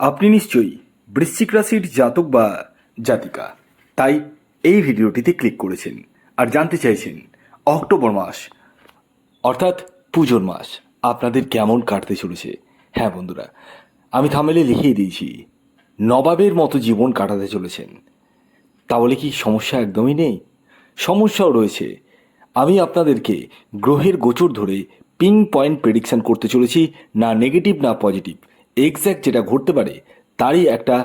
আপনি নিশ্চয়ই বৃশ্চিক রাশির জাতক বা জাতিকা, তাই এই ভিডিওটিতে ক্লিক করেছেন আর জানতে চাইছেন অক্টোবর মাস, অর্থাৎ পুজোর মাস, আপনাদের কেমন কাটতে চলেছে। হ্যাঁ বন্ধুরা, আমি থামেলে লিখিয়ে দিয়েছি, নবাবের মতো জীবন কাটাতে চলেছেন। তাহলে কি সমস্যা একদমই নেই? সমস্যাও রয়েছে। আমি আপনাদেরকে গ্রহের গোচর ধরে পিং পয়েন্ট প্রেডিকশন করতে চলেছি, না নেগেটিভ না পজিটিভ এক্স্যাক্ট যেটা ঘটতে পারে, তারই একটা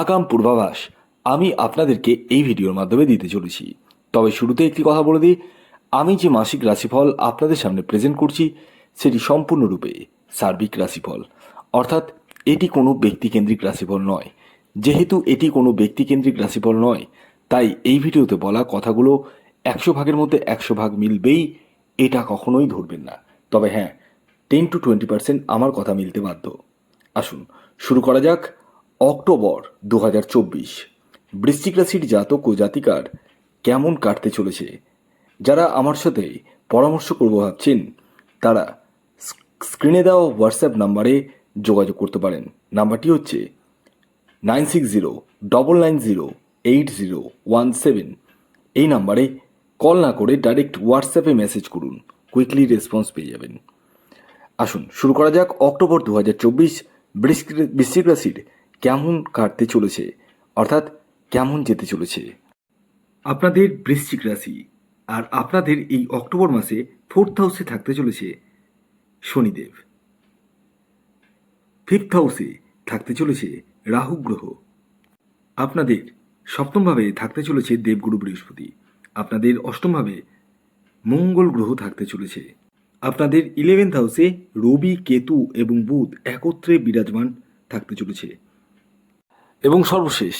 আগাম পূর্বাভাস আমি আপনাদেরকে এই ভিডিওর মাধ্যমে দিতে চলেছি। তবে শুরুতে একটি কথা বলে দিই, আমি যে মাসিক রাশিফল আপনাদের সামনে প্রেজেন্ট করছি, সেটি সম্পূর্ণরূপে সার্বিক রাশিফল। অর্থাৎ এটি কোনো ব্যক্তিকেন্দ্রিক রাশিফল নয়। যেহেতু এটি কোনো ব্যক্তিকেন্দ্রিক রাশিফল নয়, তাই এই ভিডিওতে বলা কথাগুলো একশো ভাগের মধ্যে একশো ভাগ মিলবেই, এটা কখনোই ধরবেন না। তবে হ্যাঁ টেন টু টোয়েন্টি পার্সেন্ট আমার কথা মিলতে বাধ্য। আসুন, শুরু করা যাক অক্টোবর দু হাজার চব্বিশ। বৃশ্চিক রাশির জাতক ও জাতিকার কেমন কাটতে চলেছে? যারা আমার সাথে পরামর্শ করব ভাবছেন, তারা স্ক্রিনে দেওয়া হোয়াটসঅ্যাপ নাম্বারে যোগাযোগ করতে পারেন। নাম্বারটি হচ্ছে nine six zero, double nine zero, eight zero one seven. এই নাম্বারে কল না করে ডাইরেক্ট হোয়াটসঅ্যাপে মেসেজ করুন, কুইকলি রেসপন্স পেয়ে যাবেন। আসুন, শুরু করা যাক অক্টোবর দু হাজার চব্বিশ বৃশ্চিক রাশির কেমন কাটতে চলেছে? অর্থাৎ কেমন যেতে চলেছে? আপনাদের বৃশ্চিক রাশি আর আপনাদের এই অক্টোবর মাসে ফোর্থ হাউসে থাকতে চলেছে শনিদেব। ফিফথ হাউসে থাকতে চলেছে রাহু গ্রহ। আপনাদের সপ্তমভাবে থাকতে চলেছে দেবগুরু বৃহস্পতি। আপনাদের অষ্টমভাবে মঙ্গল গ্রহ থাকতে চলেছে। আপনাদের ইলেভেন্থ হাউসে রবি, কেতু এবং বুধ একত্রে বিরাজমান থাকতে চলেছে। এবং সর্বশেষ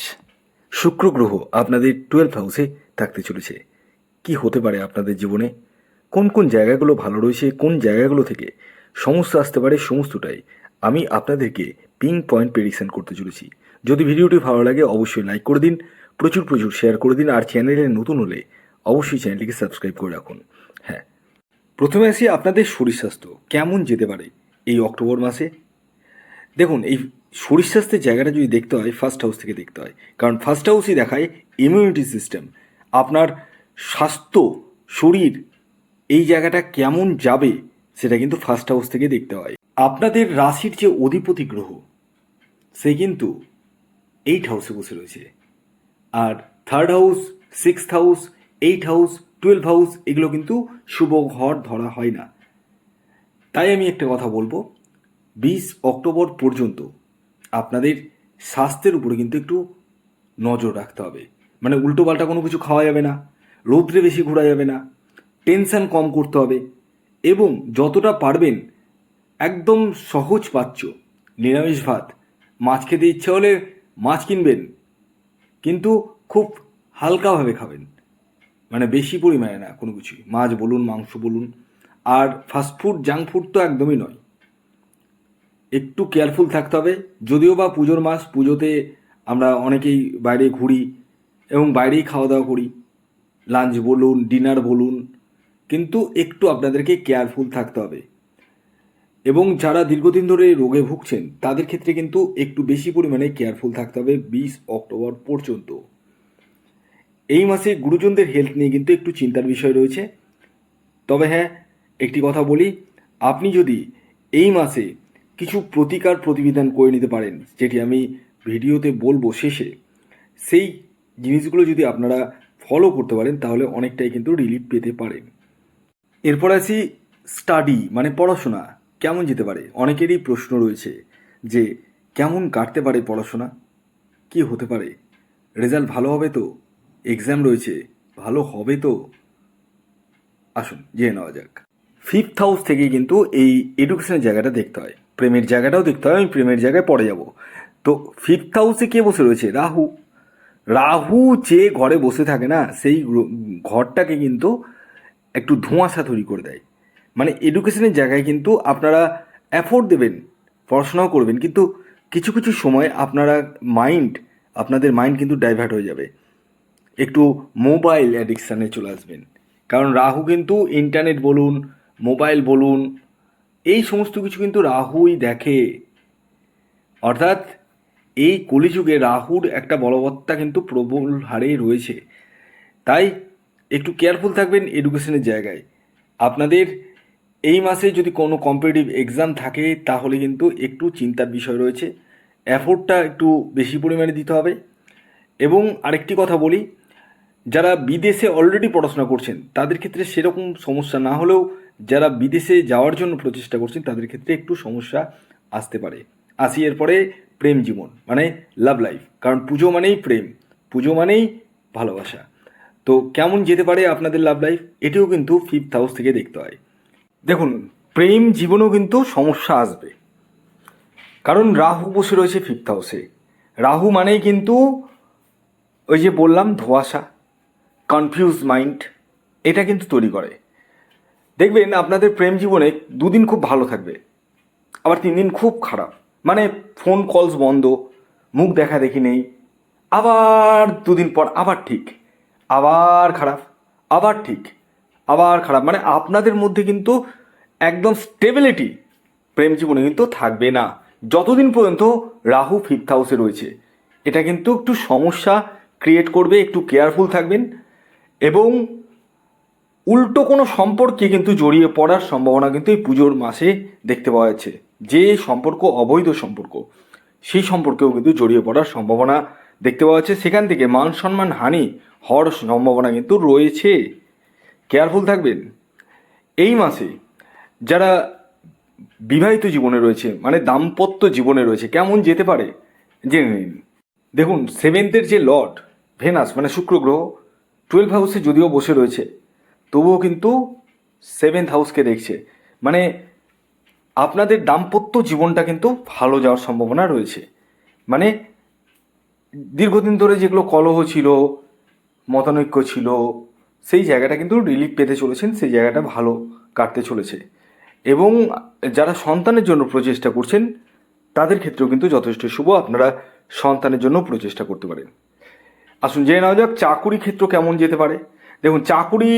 শুক্র গ্রহ আপনাদের টুয়েলভ হাউসে থাকতে চলেছে। কি হতে পারে আপনাদের জীবনে? কোন কোন জায়গাগুলো ভালো রয়েছে? কোন জায়গাগুলো থেকে সমস্যা আসতে পারে সমস্তটাই আমি আপনাদেরকে পিং পয়েন্ট প্রেডিকশান করতে চলেছি। যদি ভিডিওটি ভালো লাগে অবশ্যই লাইক করে দিন, প্রচুর প্রচুর শেয়ার করে দিন, আর চ্যানেলে নতুন হলে অবশ্যই চ্যানেলটিকে সাবস্ক্রাইব করে রাখুন। প্রথমে আসি আপনাদের শরীর স্বাস্থ্য। কেমন যেতে পারে এই অক্টোবর মাসে? দেখুন, এই শরীর স্বাস্থ্যের জায়গাটা যদি দেখতে হয় ফার্স্ট হাউস থেকে দেখতে হয়। কারণ ফার্স্ট হাউসই দেখায় ইমিউনিটি সিস্টেম আপনার স্বাস্থ্য, শরীর, এই জায়গাটা কেমন যাবে, সেটা কিন্তু ফার্স্ট হাউস থেকে দেখতে হয়। আপনাদের রাশির যে অধিপতি গ্রহ, সে কিন্তু এইট হাউসে বসে রয়েছে। আর third house six house eight house twelve house, এগুলো কিন্তু শুভ ঘর ধরা হয় না। তাই আমি একটা কথা বলব, বিশ অক্টোবর পর্যন্ত আপনাদের স্বাস্থ্যের উপরে কিন্তু একটু নজর রাখতে হবে। মানে উল্টো পাল্টা কোনো কিছু খাওয়া যাবে না, রৌদ্রে বেশি ঘোরা যাবে না, টেনশন কম করতে হবে এবং যতটা পারবেন একদম সহজ পাচ্ছ নিরামিষ ভাত। মাছ খেতে ইচ্ছে হলে মাছ কিনবেন, কিন্তু খুব হালকাভাবে খাবেন। মানে বেশি পরিমাণে না, কোনো কিছুই। মাছ বলুন, মাংস বলুন, আর ফাস্টফুড জাঙ্ক ফুড তো একদমই নয়। একটু কেয়ারফুল থাকতে হবে, যদিও বা পুজোর মাস, পুজোতে আমরা অনেকেই বাইরে ঘুরি এবং বাইরেই খাওয়া দাওয়া করি। লাঞ্চ বলুন ডিনার বলুন, কিন্তু একটু আপনাদেরকে কেয়ারফুল থাকতে হবে। এবং যারা দীর্ঘদিন ধরে রোগে ভুগছেন, তাদের ক্ষেত্রে কিন্তু একটু বেশি পরিমাণে কেয়ারফুল থাকতে হবে বিশ অক্টোবর পর্যন্ত। এই মাসে গুরুজনদের হেলথ নিয়ে কিন্তু একটু চিন্তার বিষয় রয়েছে। তবে হ্যাঁ একটি কথা বলি, আপনি যদি এই মাসে কিছু প্রতিকার প্রতিবিধান করে নিতে পারেন, যেটি আমি ভিডিওতে বলব শেষে, সেই জিনিসগুলো যদি আপনারা ফলো করতে পারেন, তাহলে অনেকটাই কিন্তু রিলিফ পেতে পারেন। এরপর আসি স্টাডি মানে পড়াশোনা, কেমন যেতে পারে? অনেকেরই প্রশ্ন রয়েছে যে, কেমন কাটতে পারে পড়াশোনা? কি হতে পারে? রেজাল্ট ভালো হবে তো? এক্সাম রয়েছে, ভালো হবে তো? আসুন, জেনে নেওয়া যাক। ফিফথ হাউস থেকে কিন্তু এই এডুকেশনের জায়গাটা দেখতে হয়। প্রেমের জায়গাটাও দেখতে হয়, আমি প্রেমের জায়গায় পড়ে যাব। তো ফিফথ হাউসে কে বসে রয়েছে? রাহু। রাহু যে ঘরে বসে থাকে না, সেই ঘরটাকে কিন্তু একটু ধোঁয়াশা তৈরি করে দেয়। মানে এডুকেশনের জায়গায় কিন্তু আপনারা অ্যাফোর্ড দেবেন, পড়াশোনাও করবেন, কিন্তু কিছু কিছু সময় আপনারা মাইন্ড আপনাদের মাইন্ড কিন্তু ডাইভার্ট হয়ে যাবে। একটু মোবাইল অ্যাডিকশানে চলে আসবেন। কারণ রাহু কিন্তু ইন্টারনেট বলুন মোবাইল বলুন, এই সমস্ত কিছু কিন্তু রাহুই দেখে। অর্থাৎ এই কলিযুগে রাহুর একটা বলবত্তা কিন্তু প্রবল হারে রয়েছে। তাই একটু কেয়ারফুল থাকবেন এডুকেশনের জায়গায়। আপনাদের এই মাসে যদি কোনো কম্পিটিটিভ এক্সাম থাকে, তাহলে কিন্তু একটু চিন্তার বিষয় রয়েছে। অ্যাফোর্ডটা একটু বেশি পরিমাণে দিতে হবে। এবং আরেকটি কথা বলি যারা বিদেশে অলরেডি পড়াশোনা করছেন, তাদের ক্ষেত্রে সেরকম সমস্যা না হলেও যারা বিদেশে যাওয়ার জন্য প্রচেষ্টা করছেন, তাদের ক্ষেত্রে একটু সমস্যা আসতে পারে। আসি এরপরে প্রেম জীবন মানে লাভ লাইফ কারণ পুজো মানেই প্রেম, পুজো মানেই ভালোবাসা। তো কেমন যেতে পারে আপনাদের লাভ লাইফ এটিও কিন্তু ফিফথ হাউস থেকে দেখতে হয়। দেখুন, প্রেম জীবনেও কিন্তু সমস্যা আসবে। কারণ রাহু বসে রয়েছে ফিফথ হাউসে রাহু মানেই কিন্তু ওই যে বললাম ধোঁয়াশা। কনফিউজ মাইন্ড এটা কিন্তু তৈরি করে। দেখবেন আপনাদের প্রেম জীবনে দুদিন খুব ভালো থাকবে, আবার তিন দিন খুব খারাপ। মানে ফোন কলস বন্ধ, মুখ দেখা দেখি নেই, আবার দুদিন পর আবার ঠিক, আবার খারাপ, আবার ঠিক, আবার খারাপ। মানে আপনাদের মধ্যে কিন্তু একদম স্টেবিলিটি প্রেম জীবনে কিন্তু থাকবে না। যতদিন পর্যন্ত রাহু ফিফথ হাউসে রয়েছে, এটা কিন্তু একটু সমস্যা ক্রিয়েট করবে, একটু কেয়ারফুল থাকবেন। এবং উল্টো কোনো সম্পর্কে কিন্তু জড়িয়ে পড়ার সম্ভাবনা কিন্তু এই পুজোর মাসে দেখতে পাওয়া যাচ্ছে। যে সম্পর্ক অবৈধ সম্পর্ক, সেই সম্পর্কেও কিন্তু জড়িয়ে পড়ার সম্ভাবনা দেখতে পাওয়া যাচ্ছে। সেখান থেকে মান সম্মান হানি হওয়ার সম্ভাবনা কিন্তু রয়েছে। কেয়ারফুল থাকবেন। এই মাসে যারা বিবাহিত জীবনে রয়েছে মানে দাম্পত্য জীবনে রয়েছে, কেমন যেতে পারে? জেনে নিন। দেখুন সেভেন্থের যে লর্ড ভেনাস মানে শুক্র গ্রহ টুয়েলভ হাউসে যদিও বসে রয়েছে, তবুও কিন্তু সেভেন্থ হাউসকে দেখছে। মানে আপনাদের দাম্পত্য জীবনটা কিন্তু ভালো যাওয়ার সম্ভাবনা রয়েছে। মানে দীর্ঘদিন ধরে যেগুলো কলহ ছিল, মতানৈক্য ছিল, সেই জায়গাটা কিন্তু রিলিফ পেতে চলেছেন, সেই জায়গাটা ভালো কাটতে চলেছে। এবং যারা সন্তানের জন্য প্রচেষ্টা করছেন, তাদের ক্ষেত্রেও কিন্তু যথেষ্ট শুভ। আপনারা সন্তানের জন্য প্রচেষ্টা করতে পারেন। আসুন, জেনে নেওয়া যাক চাকুরি ক্ষেত্র কেমন যেতে পারে। দেখুন, চাকুরি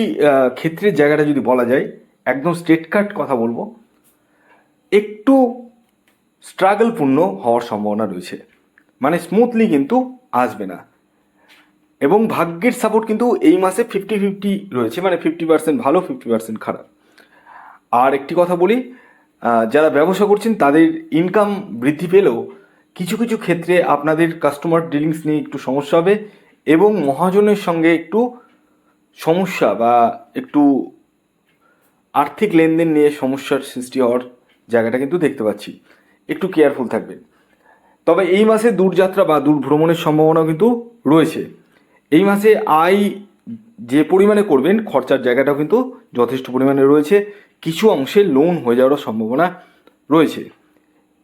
ক্ষেত্রের জায়গাটা যদি বলা যায়, একদম স্ট্রেট কাট কথা বলব, একটু স্ট্রাগলপূর্ণ হওয়ার সম্ভাবনা রয়েছে। মানে স্মুথলি কিন্তু আসবে না। এবং ভাগ্যের সাপোর্ট কিন্তু এই মাসে ফিফটি ফিফটি রয়েছে মানে ফিফটি পার্সেন্ট ভালো ফিফটি পার্সেন্ট খারাপ। আর একটি কথা বলি যারা ব্যবসা করছেন, তাদের ইনকাম বৃদ্ধি পেলেও কিছু কিছু ক্ষেত্রে আপনাদের কাস্টমার ডিলিংস নিয়ে একটু সমস্যা হবে। এবং মহাজনের সঙ্গে একটু সমস্যা বা একটু আর্থিক লেনদেন নিয়ে সমস্যার সৃষ্টি হওয়ার জায়গাটা কিন্তু দেখতে পাচ্ছি। একটু কেয়ারফুল থাকবেন। তবে এই মাসে দূরযাত্রা বা দূর ভ্রমণের সম্ভাবনা কিন্তু রয়েছে। এই মাসে আয় যে পরিমাণে করবেন, খরচার জায়গাটাও কিন্তু যথেষ্ট পরিমাণে রয়েছে। কিছু অংশে লোন হয়ে যাওয়ার সম্ভাবনা রয়েছে।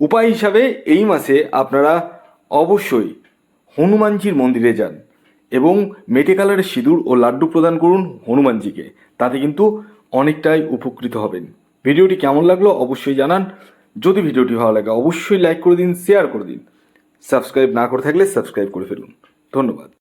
উপায় হিসাবে এই মাসে আপনারা অবশ্যই হনুমানজির মন্দিরে যান। এবং মেটে কালারের সিঁদুর ও লাড্ডু প্রদান করুন হনুমানজিকে। তাতে কিন্তু অনেকটাই উপকৃত হবেন। ভিডিওটি কেমন লাগল অবশ্যই জানান। যদি ভিডিওটি ভালো লাগে, অবশ্যই লাইক করে দিন, শেয়ার করে দিন। সাবস্ক্রাইব না করে থাকলে সাবস্ক্রাইব করে ফেলুন। ধন্যবাদ।